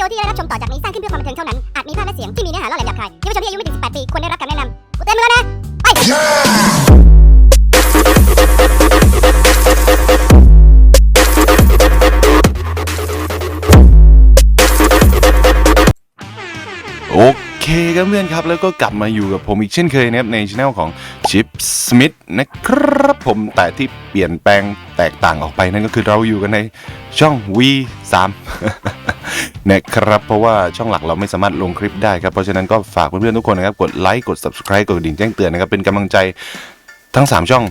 ดีโอที่ได้รับชมต่อจากนี้สร้างขึ้นเพื่อความบันเทิงเท่านั้น อาจมีภาพและเสียงที่มีเนื้อหาล่อแหลมหยาบคายเยาวชนที่อายุไม่ถึง 18 ปีควรได้รับคำแนะนำกูเต็มแล้วนะ ไป โอเคครับเพื่อนครับ แล้วก็กลับมาอยู่กับผมอีกเช่นเคยนะครับในช anel ของ Chip Smith นะครับผมแต่ที่เปลี่ยนแปลงแตกต่างออกไปนั่นก็คือเราอยู่กันในช่อง V3 นะครับเพราะว่าช่องหลักเราไม่สามารถลงคลิปได้ครับเพราะฉะนั้นก็ฝากเพื่อนๆทุกคนนะครับกดไลค์กด subscribe กดกระดิ่งแจ้งเตือนนะครับเป็นกำลังใจทั้ง 3 ช่อง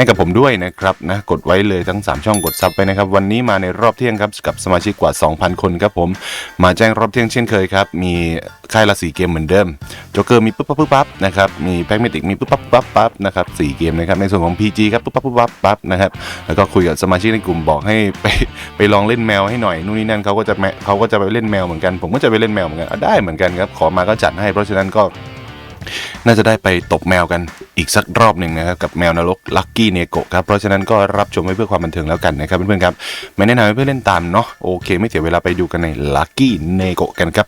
ให้กับผมด้วยนะครับนะกดไว้เลยทั้ง 3 ช่องกดซับไปนะครับ วันนี้มาในรอบเที่ยงครับกับสมาชิกกว่า 2,000 คนครับผม มาแจ้งรอบเที่ยงเช่นเคยครับ มีค่ายละสีเกมเหมือนเดิมโจ๊กเกอร์มีปุ๊บปั๊บปุ๊บปั๊บนะครับมีแพ็กเมติกมีปุ๊บปั๊บปุ๊บปั๊บปั๊บนะครับสี่เกมนะครับในส่วนของ PG ครับปุ๊บปั๊บปุ๊บปั๊บปั๊บนะครับแล้วก็คุยกับสมาชิกในกลุ่มบอกให้ไปไปลองเล่นแมวให้หน่อยนู่นนี่นั่นเขาก็จะแมเขาก็จะไปเล่นแมวเหมือนกัน ผมก็จะไปเล่นแมวเหมือนกันได้เหมือนกันครับขอมาก็จัดให้เพราะฉะนั้นก็ น่าจะได้ไปตบแมวกันอีกสักรอบหนึ่งนะครับกับแมวนรกลักกี้เนโกะครับเพราะฉะนั้นก็รับชมไว้เพื่อความบันเทิงแล้วกันนะครับเพื่อนๆครับไม่แนะนำให้เพื่อนเล่นตามเนาะโอเค ไม่เสียเวลาไปดูกันในลักกี้เนโกะกันครับ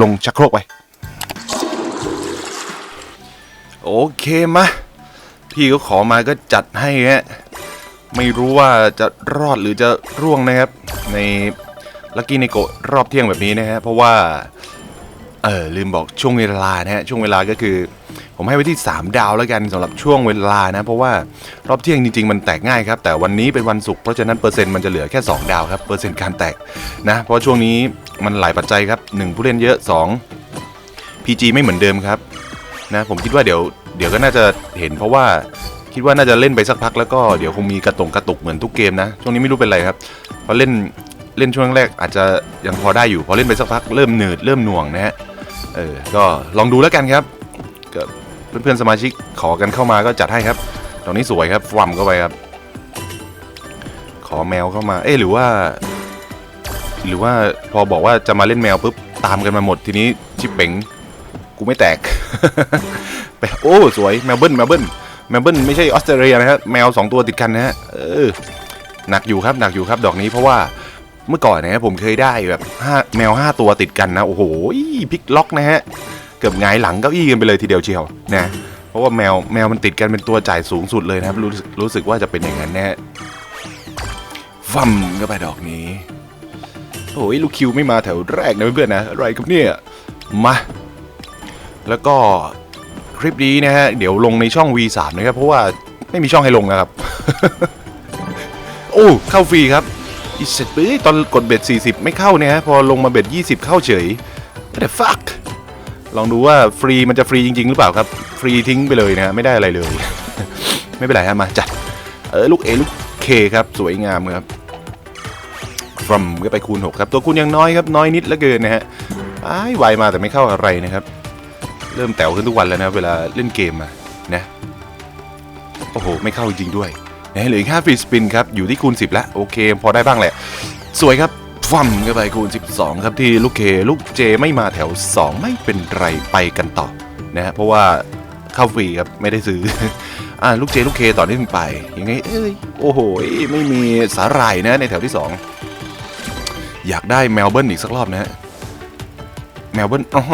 ลงชักโครกไป โอเคมาพี่ก็ขอมาก็จัดให้ฮะไม่รู้ว่าจะรอดหรือจะร่วงนะครับ ในลักกี้เนโกะรอบเที่ยงแบบนี้นะฮะเพราะว่า เออลืมบอกช่วงเวลานะฮะช่วงเวลาก็คือ ผมให้ไว้ที่ 3 ดาวแล้วกันสำหรับช่วงเวลานะ เพราะว่ารอบเที่ยงจริงๆ มันแตกง่ายครับแต่วันนี้เป็นวันศุกร์เพราะฉะนั้นเปอร์เซ็นต์มันจะเหลือแค่ 2 ดาวครับเปอร์เซ็นต์การแตกนะเพราะช่วงนี้มันหลายปัจจัยครับ 1 ผู้เล่นเยอะ 2 PG ไม่เหมือนเดิมครับนะผมคิดว่าเดี๋ยวเดี๋ยวก็น่าจะเห็นเพราะว่าคิดว่าน่าจะเล่นไปสักพักแล้วก็เดี๋ยวคงมีกระตงกระตุกเหมือนทุกเกมนะช่วงนี้ไม่รู้เป็นไรครับเพราะเล่นเล่นช่วงแรกอาจจะยังพอได้อยู่พอเล่นไปสักพักเริ่มหนืดเริ่มหน่วงนะฮะ เออ ก็ลองดูแล้วกันครับก็เพื่อนๆสมาชิกขอกันเข้ามาก็จัดให้ครับตรงนี้สวยครับฟวัมเข้าไปครับ ขอแมวเข้ามา เอ๊หรือว่า หรือว่าพอบอกว่าจะมาเล่นแมวปุ๊บตามกันมาหมดทีนี้ชิปเป๋งกูไม่แตกไปโอ้สวยแมวเบิ้ลแมวเบิ้ลแมวเบิ้ลไม่ใช่ออสเตรเลียนะฮะแมวสองตัวติดกันนะฮะเออหนักอยู่ครับหนักอยู่ครับดอกนี้เพราะว่า เมื่อก่อนนี่ยผมเคยได้แบบห้าแมวห้าตัวติดกันนะ โอ้โหพลิกล็อกนะฮะ เกือบงายหลังเก้าอี้กันไปเลยทีเดียวเชียวนะเพราะว่าแมวแมวมันติดกันเป็นตัวจ่ายสูงสุดเลยนะครับรู้สึกรู้สึกว่าจะเป็นอย่างนั้นแน่ฟัมก็ไปดอกนี้โอ้ยลูกคิวไม่มาแถวแรกนะเพื่อนๆนะอะไรครับเนี่ยมาแล้วก็คลิปนี้นะฮะเดี๋ยวลงในช่อง V3 นะครับเพราะว่าไม่มีช่องให้ลงนะครับ โอ้เข้าฟรีครับ อีเสร็จไปตอนกดเบ็ด 40 ไม่เข้าเนี่ยฮะพอลงมาเบ็ด 20 เข้าเฉย What the fuck ลองดูว่าฟรีมันจะฟรีจริง ๆ หรือเปล่าครับ ฟรีทิ้งไปเลยนะฮะไม่ได้อะไรเลย ไม่เป็นไรฮะมาจัด เออลูก A ลูก K คครับ สวยงามครับ from ก็ไปคูณ 6 ครับ ตัวคูณยังน้อยครับ น้อยนิดเหลือเกินนะฮะไอ้ายไวมาแต่ไม่เข้าอะไรนะครับ เริ่มแต๋วขึ้นทุกวันแล้วนะ เวลาเล่นเกมอะนะ โอ้โห ไม่เข้าจริงด้วย เหลืออีก5ฟรีสปินครับ อยู่ที่คูณ 10 แล้ว โอเค พอได้บ้างแหละ สวยครับฟัมก็ไปคูณ 12 ครับที่ลูกเคลูกเจไม่มาแถว 2 ไม่เป็นไรไปกันต่อนะฮะเพราะว่าเข้าฟรีครับไม่ได้ซื้ออ่าลูกเจลูกเคต่อเนื่องไปยังไงเอ้ยโอ้โหไม่มีสาหร่ายนะในแถวที่ 2 อยากได้แมลเบิร์นอีกสักรอบนะฮะแมลเบิร์นอ๋อ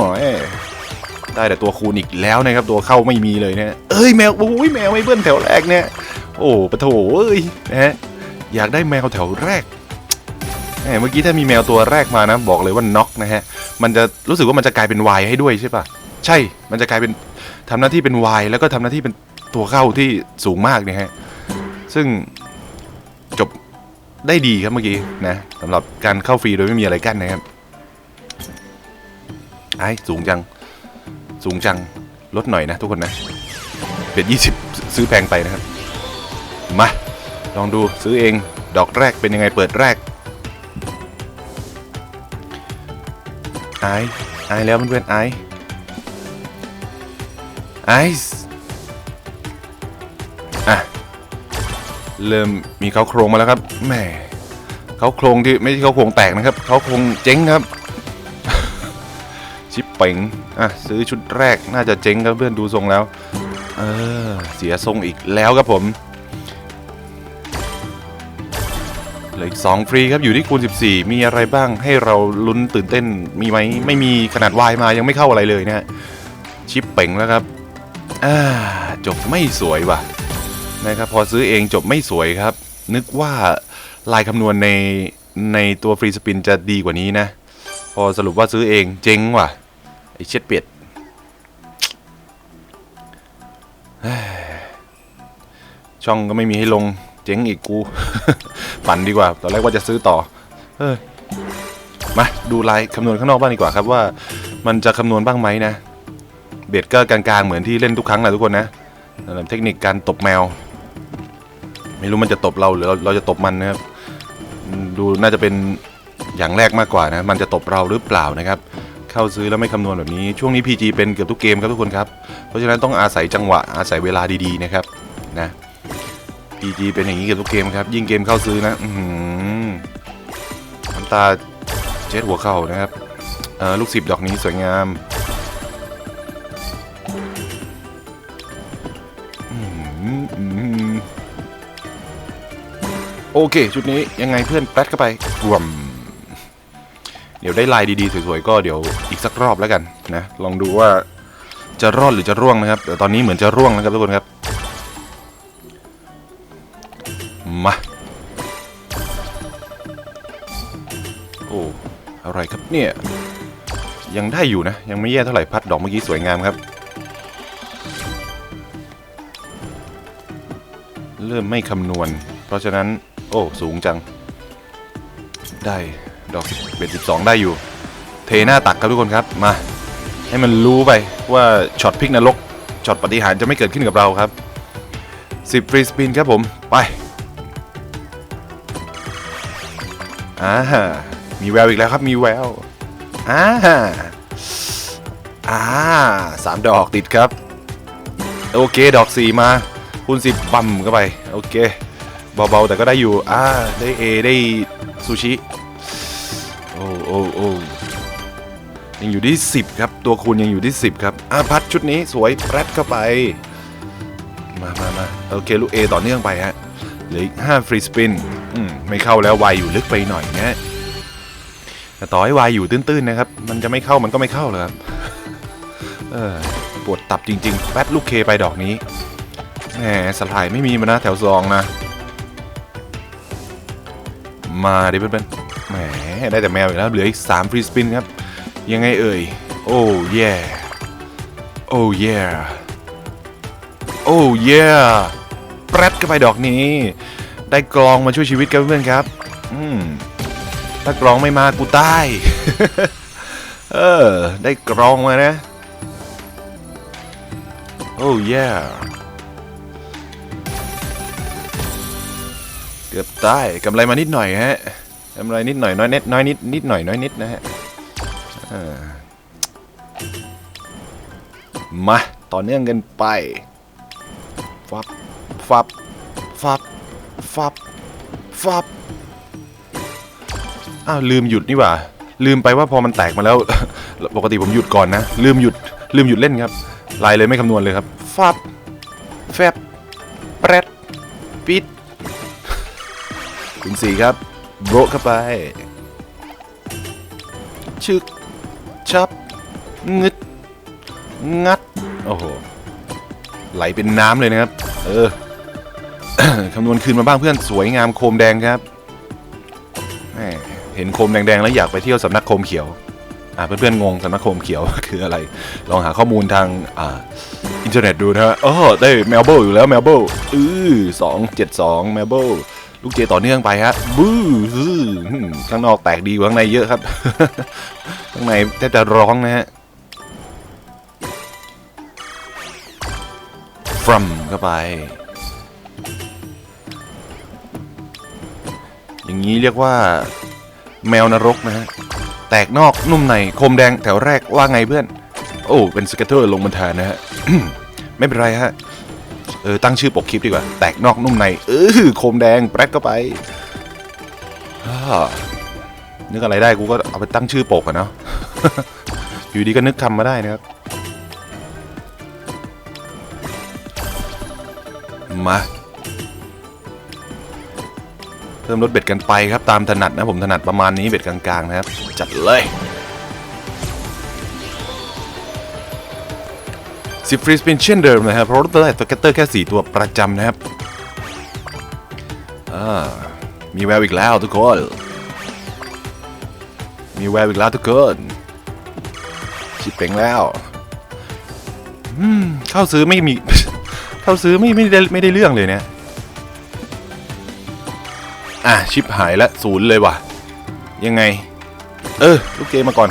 ได้แต่ตัวคูณอีกแล้วนะครับตัวเข้าไม่มีเลยนะเอ้ยแมวโอ้ยแมวไม่เบิ้ลแถวแรกเนี่ย โอ้ปะโถเอ้ยนะฮะอยากได้แมวแถวแรกแหมเมื่อกี้ถ้ามีแมวตัวแรกมานะบอกเลยว่าน็อกนะฮะ มันจะรู้สึกว่ามันจะกลายเป็นวายให้ด้วยใช่ปะใช่ มันจะกลายเป็นทำหน้าที่เป็นวายแล้วก็ทำหน้าที่เป็นตัวเข้าที่สูงมากเนี่ยฮะ ซึ่งจบได้ดีครับเมื่อกี้นะสำหรับการเข้าฟรีโดยไม่มีอะไรกั้นนะครับไอ้สูงจัง สูงจังลดหน่อยนะทุกคนนะเบ็ดยี่สิบซื้อแพงไปนะครับ มา ลองดูซื้อเอง ดอกแรกเป็นยังไงเปิดแรก ไอไอแล้วเพื่อนๆไอไอซ์อะ เริ่มมีเขาโครงมาแล้วครับแหมเขาโครงที่ไม่ใช่เขาโครงแตกนะครับเขาโครงเจ๊งครับ ชิปเป๋งอะซื้อชุดแรกน่าจะเจ๊งครับเพื่อนดูทรงแล้ว เออ เสียทรงอีกแล้วครับผม เหลืออีกสองฟรีครับอยู่ที่คูณ 14 มีอะไรบ้างให้เราลุ้นตื่นเต้นมีไหมไม่มีขนาดวายมายังไม่เข้าอะไรเลยนะฮะชิปเป่งแล้วครับอ่าจบไม่สวยว่ะนะครับพอซื้อเองจบไม่สวยครับ นึกว่าลายคำนวณในในตัวฟรีสปินจะดีกว่านี้นะ พอสรุปว่าซื้อเองเจ๊งว่ะไอเช็ดเป็ดช่องก็ไม่มีให้ลง เจ๊งอีกกูปั่นดีกว่า ตอนแรกว่าจะซื้อต่อเฮ้ยมาดูลายคำนวณข้างนอกบ้างดีกว่าครับว่า มันจะคำนวณบ้างไหมนะ เบ็ดก็กลางๆเหมือนที่เล่นทุกครั้งแหละทุกคนนะเทคนิคการตบแมว ไม่รู้มันจะตบเราหรือเราจะตบมันนะครับ ดูน่าจะเป็นอย่างแรกมากกว่านะ มันจะตบเราหรือเปล่านะครับ เข้าซื้อแล้วไม่คำนวณแบบนี้ ช่วงนี้ PG เป็นเกือบทุกเกมครับทุกคนครับ เพราะฉะนั้นต้องอาศัยจังหวะอาศัยเวลาดีๆนะครับนะ PG เป็นอย่างนี้เกือบทุกเกมครับ ยิ่งเกมเข้าซื้อนะอื้อหือน้ำตาเจ็ดหัวเข่านะครับเออลูกศิบดอกนี้สวยงามโอเค ชุดนี้ยังไงเพื่อนแป๊ดเข้าไปรวม เดี๋ยวได้ลายดีๆ สวยๆ ก็เดี๋ยวอีกสักรอบแล้วกันนะ ลองดูว่าจะรอดหรือจะร่วงนะครับ แต่ตอนนี้เหมือนจะร่วงนะครับทุกคนครับ มา โอ้ อะไรครับเนี่ย ยังได้อยู่นะ ยังไม่แย่เท่าไหร่พัดดอกเมื่อกี้สวยงามครับ เริ่มไม่คำนวณ เพราะฉะนั้น โอ้ สูงจัง ได้ดอกเบ็ดสิบสองได้อยู่ เทหน้าตักครับทุกคนครับ มา ให้มันรู้ไปว่าช็อตพลิกนรกช็อตปฏิหารจะไม่เกิดขึ้นกับเราครับ 10 ฟรีสปินครับผม ไป อ่ามีแววอีกแล้วครับมีแววอ่าอ่าสามดอกติดครับ โอเคดอกสี่มาคูณสิบปั๊มเข้าไป โอเคเบาๆแต่ก็ได้อยู่ อ่า ได้เอได้ซูชิ โอ้โอ้โอ้ยังอยู่ที่10ครับ ตัวคูณยังอยู่ที่10ครับ อ่าพัดชุดนี้สวยแปรดเข้าไป มามามาโอเค ลูก A ต่อเนื่องไปฮะ ลืออีก5ฟรีสปินอืมไม่เข้าแล้ววายอยู่ลึกไปหน่อยนะแต่ต่อให้วายอยู่ตื้นๆนะครับ มันจะไม่เข้ามันก็ไม่เข้าเลยครับเออปวดตับจริงๆแป๊ดลูกเคไปดอกนี้แหมสลายไม่มีมานะแถวซองนะ มาดิเพื่อนๆแหมได้แต่แมวอีกแล้วเหลืออีก3ฟรีสปินครับ ยังไงเอ่ย โอ้เย่โอ้เย่โอ้เย่ ปรดเข้าไปดอกนี้ ได้กรองมาช่วยชีวิตกันเพื่อนครับ อืมถ้ากรองไม่มากูตาย เออ ได้กรองมานะ โอ้ย่เกือบตายกำไรมานิดหน่อยฮะกำไรนิดหน่อยน้อยนิดน้อยนิดนิดหน่อยน้อยนิดนะฮะมา ต่อเนื่องกันไปฟับ ฟับ ฟับ ฟับ ฟับ อ้าวลืมหยุดนี่หว่า ลืมไปว่าพอมันแตกมาแล้ว ปกติผมหยุดก่อนนะ ลืมหยุด ลืมหยุดเล่นครับ ลายเลยไม่คำนวณเลยครับ ฟับ แฟบ แปรดปิดคุณสี่ครับ โบะเข้าไป ชึก ชับ งึด งัด โอ้โห ไหลเป็นน้ำเลยนะครับ เออ คำนวณคืนมาบ้างเพื่อนสวยงามโคมแดงครับเห็นโคมแดงๆแล้วอยากไปเที่ยวสำนักโคมเขียวอ่าเพื่อนๆงงสำนักโคมเขียวคืออะไร ลองหาข้อมูลทางอ่าอินเทอร์เน็ตดูนะฮะอ๋อได้แมลเบิลอยู่แล้วแมลเบิลอือสองเจ็ดสองแมลเบิลลูกเจต่อเนื่องไปฮะบู้อข้างนอกแตกดีกว่าข้างในเยอะครับ ข้างในแทบจะร้องนะฮะฟรัมเข้าไป อย่างนี้เรียกว่าแมวนรกนะฮะ แตกนอกนุ่มในคมแดงแถวแรกว่าไงเพื่อน โอ้เป็นสเกตเตอร์ลงบนแทนนะฮะ ไม่เป็นไรฮะ เออตั้งชื่อปกคลิปดีกว่า แตกนอกนุ่มใน เออโคมแดงแปรดเข้าไปนึกอะไรได้กูก็เอาไปตั้งชื่อปกอะเนาะอยู่ดีก็นึกคำมาได้นะครับ มา เพิ่มลดเบ็ดกันไปครับตามถนัดนะผมถนัดประมาณนี้เบ็ดกลางๆนะครับ จัดเลยสิฟรีสเป็นเช่นเดิมนะครับเพราะรถได้ตัวแกตเตอร์แค่ 4 ตัวประจำนะครับมีแววอีกแล้วทุกคน มีแววอีกแล้วทุกคนชิปเป่งแล้วเข้าซื้อไม่มี เข้าซื้อไม่ไม่ได้ไม่ได้เรื่องเลยเนี่ย อะชิปหายละศูนย์เลยว่ะ ยังไง เออ ลูกเกมมาก่อน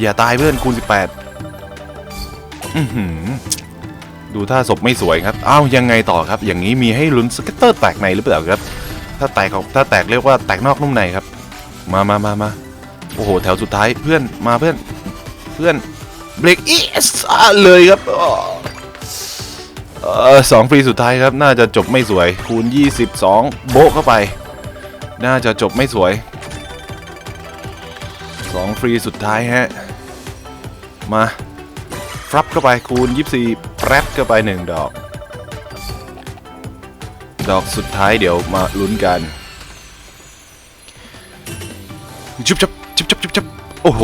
อย่าตายเพื่อนคูณ 18 อือหือ ดูถ้าศพไม่สวยครับ อ้าว ยังไงต่อครับ อย่างนี้มีให้ลุ้นสเก็ตเตอร์แตกในหรือเปล่าครับ ถ้าแตกของถ้าแตกเรียกว่าแตกนอกนุ่มในครับ มามามามาโอ้โห แถวสุดท้ายเพื่อนมาเพื่อนเพื่อนเบรกอีสเลยครับออเออสองฟรีสุดท้ายครับ น่าจะจบไม่สวย คูณ 22 โบะเข้าไป น่าจะจบไม่สวย2ฟรีสุดท้ายฮะ มาฟรับเข้าไปคูณ 24แปรดเข้าไป 1 ดอก ดอกสุดท้ายเดี๋ยวมาลุ้นกันจุบจับจุบจับจุบจับโอ้โห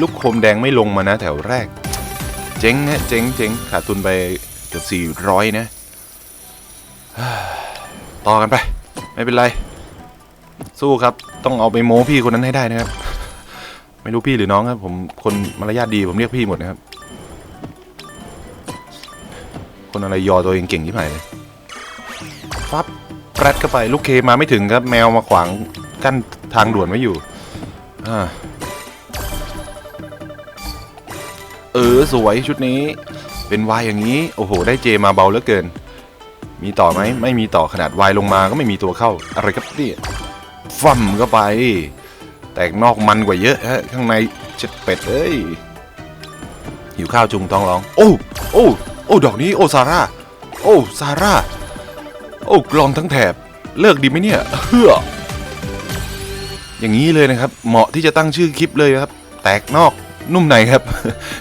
ลูกโคมแดงไม่ลงมานะแถวแรก เจ๊งฮะเจ๊งเจ๊งขาดทุนไปเกือบ400 นะ ต่อกันไป ไม่เป็นไร สู้ครับ ต้องเอาไปโม้พี่คนนั้นให้ได้นะครับ ไม่รู้พี่หรือน้องครับ ผมคนมารยาทดีผมเรียกพี่หมดนะครับ คนอะไรยอตัวเองเก่งที่ไหนเลยฟับแปรดเข้าไปลูกเคมาไม่ถึงครับ แมวมาขวางกั้นทางด่วนไว้อยู่อ่าเออสวยชุดนี้เป็นวายอย่างนี้ โอ้โห ได้เจมาเบาเหลือเกิน มีต่อไหมไม่มีต่อขนาดวายลงมาก็ไม่มีตัวเข้า อะไรครับนี่ ฟั่มเข้าไป แตกนอกมันกว่าเยอะฮะข้างในเช็ดเป็ดเอ้ยหิวข้าวจุงท้องร้อง โอ้โอ้โอ้ดอกนี้โอ้ซาร่าโอ้ซาร่าโอ้กลอมทั้งแถบเลิกดีไหมเนี่ยเฮ้ออย่างนี้เลยนะครับ เหมาะที่จะตั้งชื่อคลิปเลยครับ แตกนอกนุ่มในครับ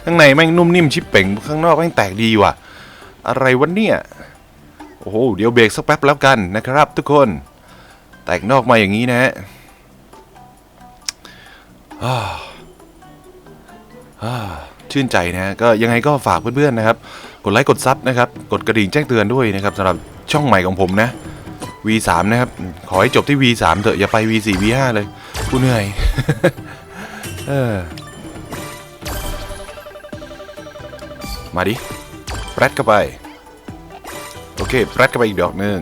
ข้างในแม่งนุ่มนิ่มชิบเป่งข้างนอกแม่งแตกดีว่ะ อะไรวะเนี่ย โอ้โห เดี๋ยวเบรกสักแป๊บแล้วกันนะครับทุกคน แตกนอกมาอย่างนี้นะฮะอ่าอ่าชื่นใจนะฮะก็ยังไงก็ฝากเพื่อนๆนะครับ กดไลค์กดซับนะครับ กดกระดิ่งแจ้งเตือนด้วยนะครับสำหรับช่องใหม่ของผมนะ V3 นะครับ ขอให้จบที่ V3 เถอะอย่าไป V4 V5 เลยกูเหนื่อยเออมาดิแปรดเข้าไป โอเคแปรดเข้าไปอีกดอกหนึ่ง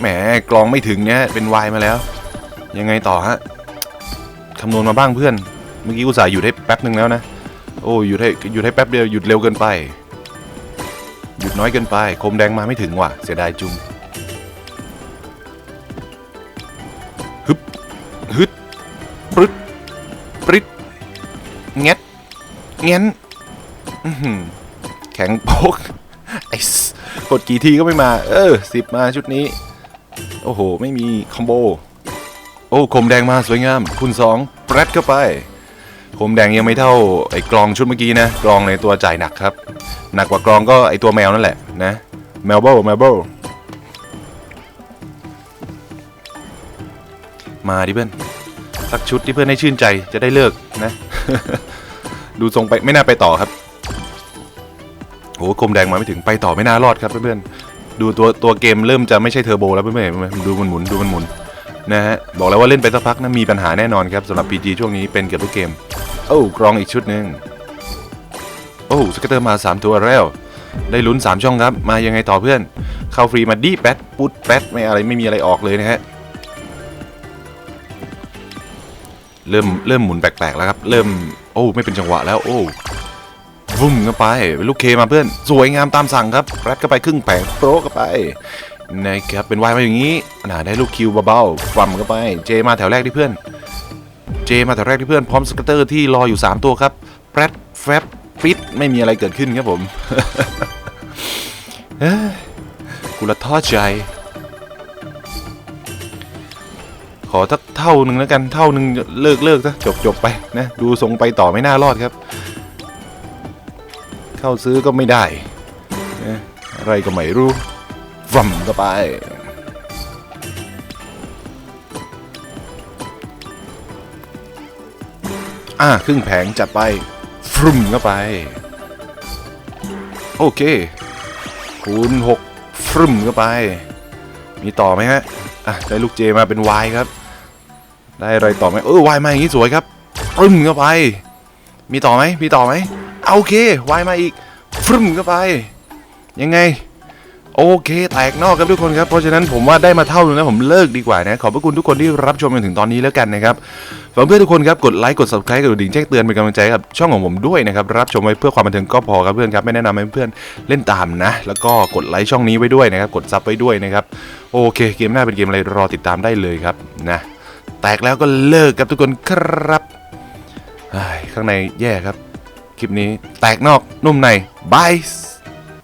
แหมกลองไม่ถึงเนี่ยเป็นวายมาแล้ว ยังไงต่อฮะคำนวณมาบ้างเพื่อน เมื่อกี้อุตส่าห์หยุดให้แป๊บหนึ่งแล้วนะ โอ้หยุดให้หยุดให้แป๊บเดียวหยุดเร็วเกินไป หยุดน้อยเกินไป คมแดงมาไม่ถึงว่ะ เสียดายจุงฮึบฮึดปรึดปริดแงะแง้นอื้อหือแข็งโป๊กไอ้สกดกี่ทีก็ไม่มา เออสิบมาชุดนี้ โอ้โห ไม่มีคอมโบ โอ้คมแดงมาสวยงามคูณสองแปรดเข้าไป คมแดงยังไม่เท่าไอ้กลองชุดเมื่อกี้นะกลองในตัวจ่ายหนักครับ หนักกว่ากลองก็ไอ้ตัวแมวนั่นแหละนะ แมวเบิลแมวเบิลมาดิเพื่อนสักชุดที่เพื่อนให้ชื่นใจจะได้เลิกนะ ดูทรงไปไม่น่าไปต่อครับโอ้คมแดงมาไม่ถึงไปต่อไม่น่ารอดครับเพื่อนๆ ดูตัวตัวเกมเริ่มจะไม่ใช่เทอร์โบแล้วเพื่อนๆเห็นไหมดูมันหมุนดูมันหมุนนะฮะบอกแล้วว่าเล่นไปสักพักนะมีปัญหาแน่นอนครับสำหรับ PG ช่วงนี้เป็นเกือบทุกเกม โอ้กรองอีกชุดหนึ่งโอ้สเกตเตอร์มา 3 ตัวแล้ว ได้ลุ้น 3 ช่องครับ มายังไงต่อเพื่อน เข้าฟรีมาดีแป๊ดปุ๊ดแป๊ดไม่อะไรไม่มีอะไรออกเลยนะฮะเริ่มเริ่มหมุนแปลกๆแล้วครับ เริ่มโอ้ไม่เป็นจังหวะแล้วโอ้ วุ่มเข้าไปเป็นลูกเคมาเพื่อน สวยงามตามสั่งครับแรดเข้าไปครึ่งแผงโปรเข้าไปนะครับเป็นวายมาอย่างนี้น่าได้ลูกคิวเบาๆฟัมเข้าไป เจมาแถวแรกที่เพื่อน เจมาแถวแรกที่เพื่อนพร้อมสเกตเตอร์ที่รออยู่ 3 ตัวครับแรดแฟบปิดไม่มีอะไรเกิดขึ้นครับผมเอ้ยกูละท้อใจ ขอสักเท่าหนึ่งแล้วกันเท่าหนึ่งเลิกเลิกซะจบจบไปนะ ดูทรงไปต่อไม่น่ารอดครับ เข้าซื้อก็ไม่ได้ อะไรก็ไม่รู้ฟั่มก็ไป อ่าครึ่งแผงจัดไปฟรุ่มก็ไป โอเค คูณหกฟรุ่มก็ไป มีต่อไหมฮะ อะ ได้ลูกเจมาเป็นวายครับ ได้อะไรต่อไหมเออวายมาอย่างนี้สวยครับฟรุ่มก็ไป มีต่อไหมมีต่อไหม โอเค Y มาอีกฟรุมเข้าไป ยังไง โอเค แตกนอกครับทุกคนครับ เพราะฉะนั้นผมว่าได้มาเท่านึงนะผมเลิกดีกว่านะ ขอบพระคุณทุกคนที่รับชมจนถึงตอนนี้แล้วกันนะครับฝากเพื่อนทุกคนครับ กดไลค์ กด subscribe กดดิ่งแจ้งเตือนเป็นกำลังใจกับช่องของผมด้วยนะครับ รับชมไว้เพื่อความบันเทิงก็พอครับเพื่อนครับ ไม่แนะนำให้เพื่อนเล่นตามนะ แล้วก็กดไลค์ช่องนี้ไว้ด้วยนะครับ กดซับไว้ด้วยนะครับ โอเค เกมหน้าเป็นเกมอะไรรอติดตามได้เลยครับนะ แตกแล้วก็เลิกครับทุกคนครับข้างในแย่ครับ คลิปนี้แตกนอกนุ่มในบาย